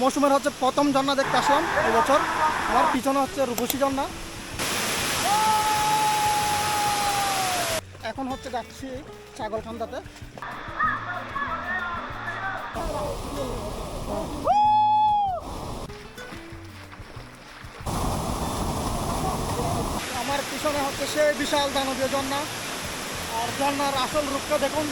মৌসুমের হচ্ছে প্রথম ঝর্ণা দেখতে আসলাম এবছর আমার পিছনে হচ্ছে রূপসী ঝর্ণা। এখন হচ্ছে যাচ্ছি ছাগলকান্দাতে আমার পিছনে হচ্ছে সে বিশাল দানবীয় ঝর্ণা। আর ঝর্ণার আসল রূপটা দেখুন।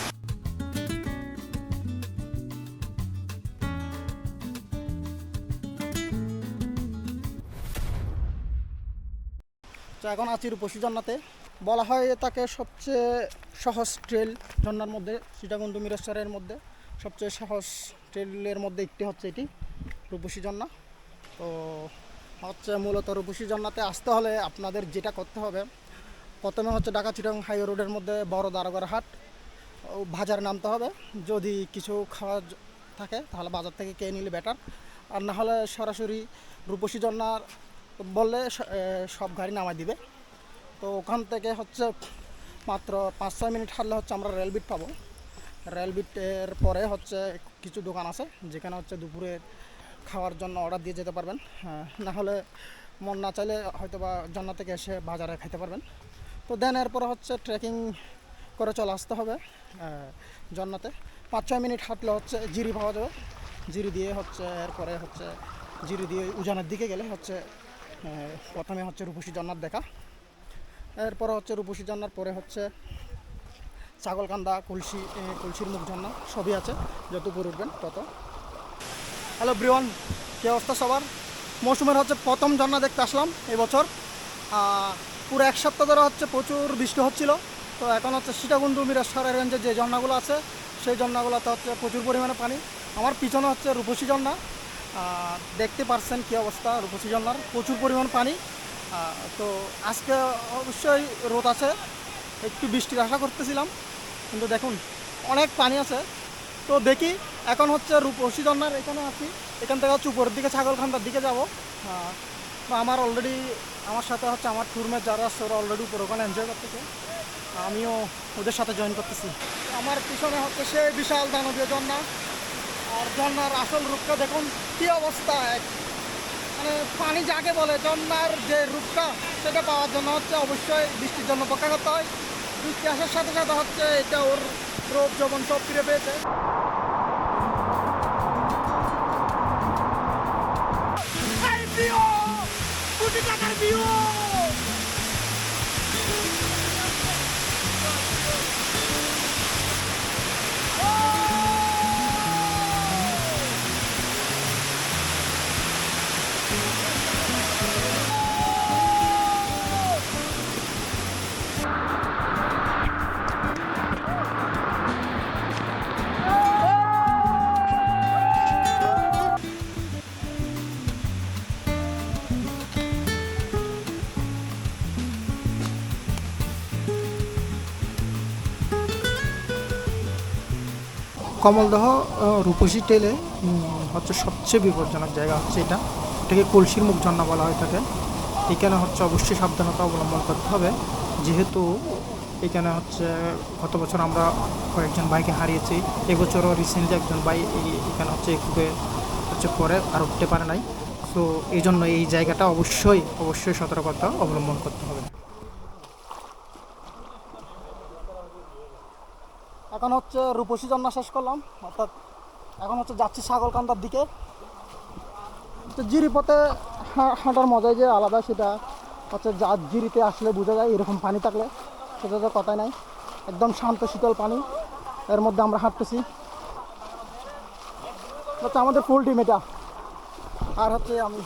তো এখন আছি রূপসী ঝর্ণাতে বলা হয় তাকে সবচেয়ে সহজ ট্রেল ঝর্নার মধ্যে, সীতাকুণ্ড মিরেশ্বরের মধ্যে সবচেয়ে সহজ ট্রেলের মধ্যে একটি হচ্ছে এটি রূপসী ঝর্ণা তো হচ্ছে মূলত রূপসী ঝর্ণাতে আসতে হলে আপনাদের যেটা করতে হবে, প্রথমে হচ্ছে ঢাকা চিটং হাই রোডের মধ্যে বড় দারোগার হাট বাজারে নামতে হবে। যদি কিছু খাওয়া থাকে তাহলে বাজার থেকে খেয়ে নিলে বেটার আর না হলে সরাসরি রূপসী ঝর্ণার বললে সব গাড়ি নামাই দিবে। তো ওখান থেকে হচ্ছে মাত্র পাঁচ ছয় মিনিট হারলে হচ্ছে আমরা রেলবিট পাবো। রেলবিটের পরে হচ্ছে কিছু দোকান আছে যেখানে হচ্ছে দুপুরে খাওয়ার জন্য অর্ডার দিয়ে যেতে পারবেন। হ্যাঁ, না হলে মন না চাইলে হয়তো বা জন্না থেকে এসে বাজারে খাইতে পারবেন। তো দেন এরপরে হচ্ছে ট্রেকিং করে চলে আসতে হবে জন্নাতে। পাঁচ ছয় মিনিট হাঁটলে হচ্ছে জিরি পাওয়া যাবে। জিরি দিয়ে হচ্ছে এরপরে হচ্ছে জিরি দিয়ে উজানের দিকে গেলে হচ্ছে প্রথমে হচ্ছে রূপসী জন্নার দেখা। এরপরে হচ্ছে রূপসী জন্নার পরে হচ্ছে ছাগলকান্দা, কলসি কলসির মুখ ঝর্ণা সবই আছে যত উপরে উঠবেন তত। হ্যালো ব্রিওয়ান কী অবস্থা সবার? মৌসুমের হচ্ছে প্রথম ঝর্ণা দেখতে আসলাম এবছর। পুরো এক সপ্তাহ ধরে হচ্ছে প্রচুর বৃষ্টি হচ্ছিল। তো এখন হচ্ছে সীতাকুণ্ডু মিরেশ্বরের রেঞ্জে যে ঝর্ণাগুলো আছে, সেই ঝর্ণাগুলোতে হচ্ছে প্রচুর পরিমাণে পানি। আমার পিছনে হচ্ছে রূপসী ঝর্ণা দেখতে পারছেন কী অবস্থা রূপসী ঝর্ণার? প্রচুর পরিমাণ পানি। তো আজকে অবশ্যই রোদ আছে। একটু বৃষ্টির আশা করতেছিলাম, কিন্তু দেখুন, অনেক পানি আছে। তো দেখি, এখন হচ্ছে রূপসী ঝর্ণার এখানে আছি। এখান থেকে হচ্ছে উপরের দিকে ছাগলখান্দার দিকে যাব। আমার অলরেডি আমার সাথে হচ্ছে আমার ট্যুরমেট যারা আছে, ওরা অলরেডি উপরে ওখানে এনজয় করতেছে। আমিও ওদের সাথে জয়েন করতেছি। আমার পিছনে হচ্ছে সে বিশাল দানবীয় ঝর্ণা। আর ঝর্ণার আসল রূপটা দেখুন, কী অবস্থা এক। মানে পানি যাকে বলে ঝর্ণার যে রূপটা, সেটা পাওয়ার জন্য হচ্ছে অবশ্যই বৃষ্টির জন্য অপেক্ষা করতে হয়। বৃষ্টি আসার সাথে সাথে হচ্ছে এটা ওর রোগ যখন সব ফিরে পেয়েছে। কমলদহ রূপসী টেলে হচ্ছে সবচেয়ে বিপজ্জনক জায়গা হচ্ছে এটা। এটাকে কলসির মুখ ঝর্ণা বলা হয়ে থাকে এখানে হচ্ছে অবশ্যই সাবধানতা অবলম্বন করতে হবে। যেহেতু এখানে হচ্ছে গত বছর আমরা কয়েকজন বাইকে হারিয়েছি, এবছরও রিসেন্টলি একজন ভাই এখানে হচ্ছে একটু হচ্ছে পরে আর উঠতে পারে নাই। তো এই জন্য এই জায়গাটা অবশ্যই অবশ্যই সতর্কতা অবলম্বন করতে হবে। এখন হচ্ছে রূপসী জন্না শেষ করলাম, অর্থাৎ এখন হচ্ছে যাচ্ছি ছাগলকান্দার দিকে। তো জিরিপথে হাঁটার মজাই যে আলাদা, সেটা হচ্ছে যা জিরিতে আসলে বোঝা যায় এরকম পানি থাকলে, সেটা তো কথাই নাই। একদম শান্ত, শীতল পানি, এর মধ্যে আমরা হাঁটতেছি। হচ্ছে আমাদের ফুল টিম এটা। আর হচ্ছে আমি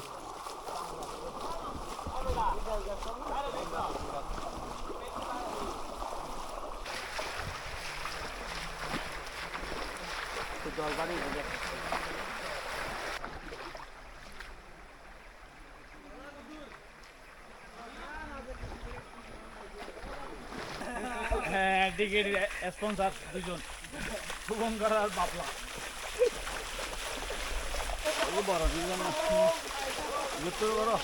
হ্যাঁ টিকিট স্পন্সার দুজন শুভঙ্কর আর বাবলা এই বড় দুজন যুক্ত করো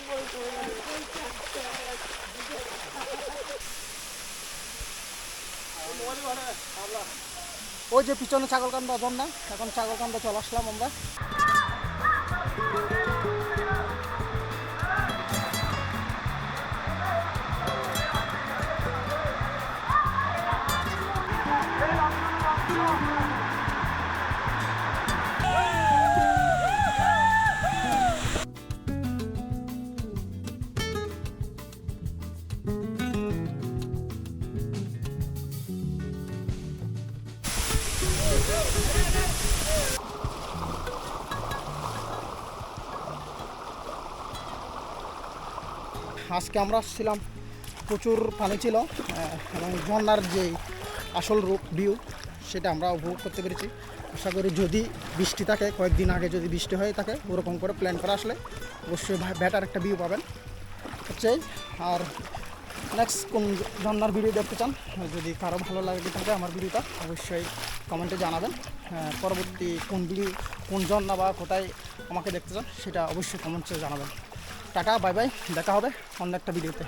ওই যে পিছনে ছাগলকান্দা অজন না এখন ছাগলকান্দা চলে আসলাম আমরা thank you আজকে আমরা আসছিলাম, প্রচুর পানি ছিল এবং ঝর্নার যে আসল রূপ ভিউ সেটা আমরা উপভোগ করতে পেরেছি। আশা করি যদি বৃষ্টি থাকে, কয়েকদিন আগে যদি বৃষ্টি হয়ে থাকে, ওরকম করে প্ল্যান করে আসলে অবশ্যই বেটার একটা ভিউ পাবেন। হচ্ছে আর নেক্সট কোন ঝর্নার ভিডিও দেখতে চান, যদি কারও ভালো লাগে থাকে আমার ভিডিওটা অবশ্যই কমেন্টে জানাবেন। পরবর্তী কোন ভিডিও কোন ঝর্ণা বা কোথায় আমাকে দেখতে চান, সেটা অবশ্যই কমেন্টে জানাবেন। টাটা বাই বাই দেখা হবে অন্য একটা ভিডিওতে।